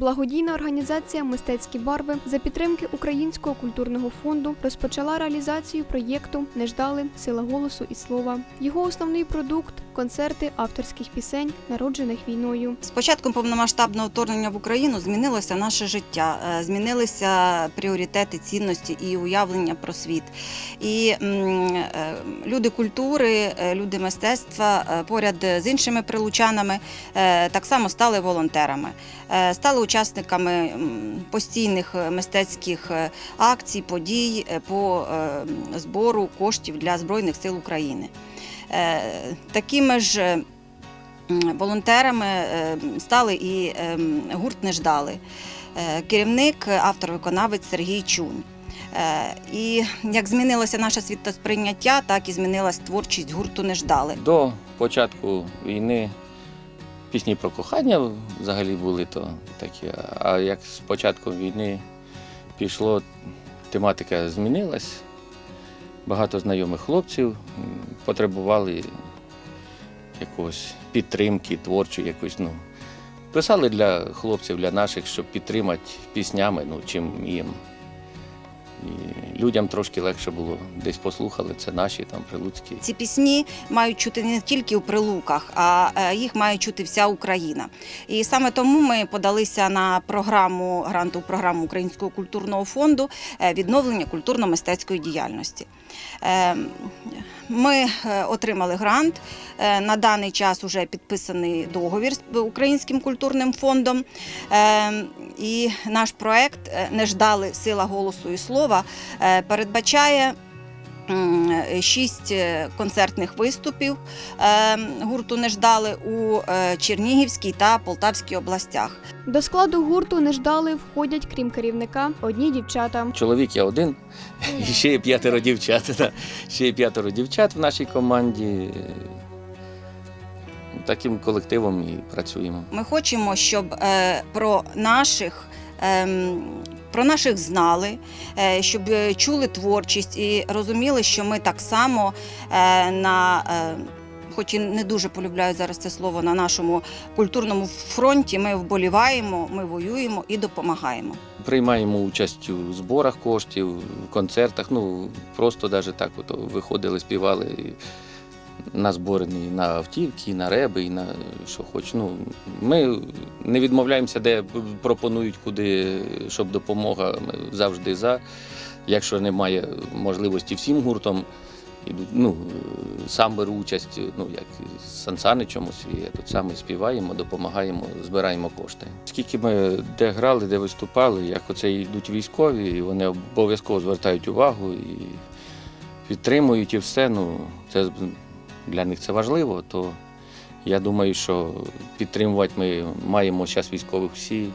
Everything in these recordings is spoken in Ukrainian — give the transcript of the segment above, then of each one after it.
Благодійна організація Мистецькі барви за підтримки Українського культурного фонду розпочала реалізацію проєкту Не ждали сила голосу і слова. Його основний продукт концерти авторських пісень, народжених війною. З початком повномасштабного вторгнення в Україну змінилося наше життя, е, змінилися пріоритети, цінності і уявлення про світ. І е, люди культури, е, люди мистецтва поряд з іншими прилучанами так само стали волонтерами, стали учасниками постійних е, мистецьких е, акцій, подій е, по збору коштів для Збройних сил України. Такими ж Волонтерами стали і гурт не ждали. Керівник, автор-виконавець Сергій Чунь. І як змінилося наше світосприйняття, так і змінилась творчість гурту не ждали. До початку війни пісні про кохання взагалі були то такі. А як з початком війни пішло, тематика змінилась. Багато знайомих хлопців потребували якогось підтримки, творчої якоїсь, ну. Писали для хлопців, для наших, щоб підтримати піснями, ну, чим їм. І людям трошки легше було. Десь послухали, це наші там прилуцькі. Ці пісні мають чути не тільки у прилуках, а е, їх має чути вся Україна. І саме тому ми подалися на програму грантову програму Українського культурного фонду е, відновлення культурно-мистецької діяльності. Е, Ми отримали грант. На даний час вже підписаний договір з Українським культурним фондом. І наш проект Не ждали сила голосу і слова передбачає. Шість е, концертних виступів е, гурту не ждали у е, Чернігівській та Полтавській областях. До складу гурту не ждали входять, крім керівника, одні дівчата. Чоловік я один, і ще є п'ятеро дівчат. Ще є п'ятеро дівчат в нашій команді. Таким колективом і працюємо. Ми хочемо, щоб е, про наших. Ем, Про наших знали, е, щоб чули творчість і розуміли, що ми так само е, на, е, хоч і не дуже полюбляють зараз це слово, на нашому культурному фронті ми вболіваємо, ми воюємо і допомагаємо. Приймаємо участь у зборах коштів, концертах. Ну просто навіть так от виходили, співали на збори і на автівки, і на реби, і на що хоч. Ну, ми не відмовляємося, де пропонують куди, щоб допомога. Ми завжди за. Якщо немає можливості всім гуртом, ну, сам беру участь, ну як Сан Саничем у тут саме співаємо, допомагаємо, збираємо кошти. Скільки ми де грали, де виступали, як оце йдуть військові, і вони обов'язково звертають увагу і підтримують і все. Ну, це для них це важливо, то я думаю, що підтримувати ми маємо зараз військових всі.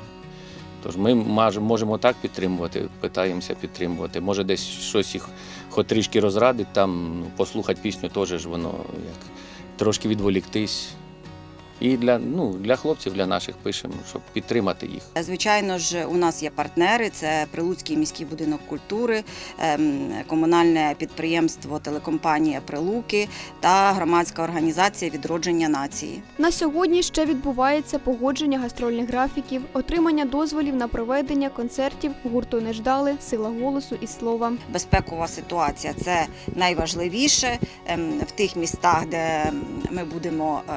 Тож ми можемо так підтримувати, питаємося підтримувати. Може, десь щось їх хоч трішки розрадить, там ну, послухати пісню теж ж воно як трошки відволіктись. І для, ну, для хлопців, для наших пишемо, щоб підтримати їх. Звичайно ж, у нас є партнери: це Прилуцький міський будинок культури, ем, комунальне підприємство телекомпанія Прилуки та громадська організація відродження нації. На сьогодні ще відбувається погодження гастрольних графіків, отримання дозволів на проведення концертів гурту не ждали, сила голосу і слова. Безпекова ситуація це найважливіше Ем, в тих містах, де ми будемо е,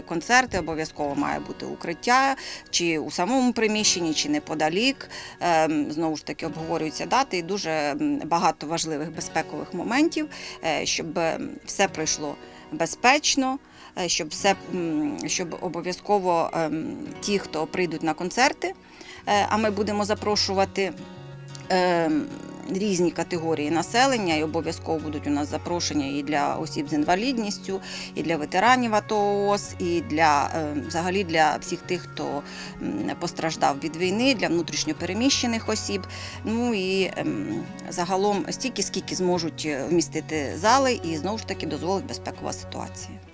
давати концерти. Обов'язково має бути укриття, чи у самому приміщенні, чи неподалік. Ем, Знову ж таки обговорюються дати і дуже багато важливих безпекових моментів, е, щоб ем, все пройшло безпечно. е, Щоб все щоб обов'язково ем, ті, хто прийдуть на концерти, е, а ми будемо запрошувати різні категорії населення, і обов'язково будуть у нас запрошення і для осіб з інвалідністю, і для ветеранів АТО ООС, і для е, взагалі для всіх тих, хто постраждав від війни, для внутрішньопереміщених осіб. Ну і ем, загалом стільки, скільки зможуть е, вмістити зали, і знову ж таки дозволить безпекова ситуація.